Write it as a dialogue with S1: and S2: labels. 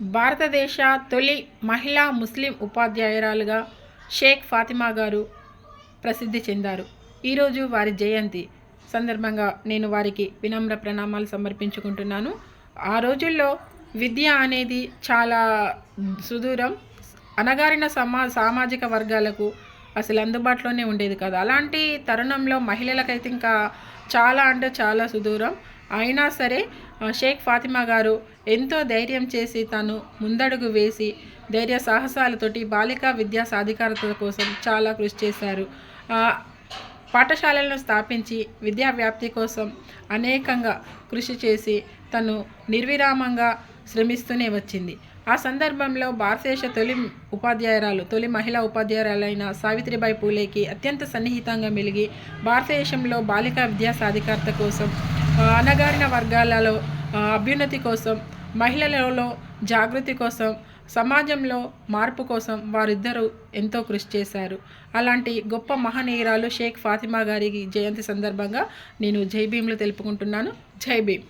S1: భారతదేశ తొలి మహిళా ముస్లిం ఉపాధ్యాయురాలుగా షేక్ ఫాతిమా గారు ప్రసిద్ధి చెందారు. ఈరోజు వారి జయంతి సందర్భంగా నేను వారికి వినమ్ర ప్రణామాలు సమర్పించుకుంటున్నాను. ఆ రోజుల్లో విద్య అనేది చాలా సుదూరం అనగారిన సమా సామాజిక వర్గాలకు అసలు అందుబాటులోనే ఉండేది కాదు. అలాంటి తరుణంలో మహిళలకైతే ఇంకా చాలా అంటే చాలా సుదూరం. అయినా సరే షేక్ ఫాతిమా గారు ఎంతో ధైర్యం చేసి తను ముందడుగు వేసి ధైర్య సాహసాలతోటి బాలికా విద్యా సాధికారత కోసం చాలా కృషి చేశారు. పాఠశాలలను స్థాపించి విద్యా వ్యాప్తి కోసం అనేకంగా కృషి చేసి తను నిర్విరామంగా శ్రమిస్తూనే వచ్చింది. ఆ సందర్భంలో భారతదేశ తొలి ఉపాధ్యాయురాలు తొలి మహిళా ఉపాధ్యాయురాలైన సావిత్రిబాయి పూలేకి అత్యంత సన్నిహితంగా మెలిగి భారతదేశంలో బాలికా విద్యా సాధికారత కోసం అణగారిన వర్గాలలో అభ్యున్నతి కోసం మహిళలలో జాగృతి కోసం సమాజంలో మార్పు కోసం వారిద్దరూ ఎంతో కృషి చేశారు. అలాంటి గొప్ప మహనీయురాలు షేక్ ఫాతిమా గారికి జయంతి సందర్భంగా నేను జై భీమ్లు తెలుపుకుంటున్నాను. జై భీమ్.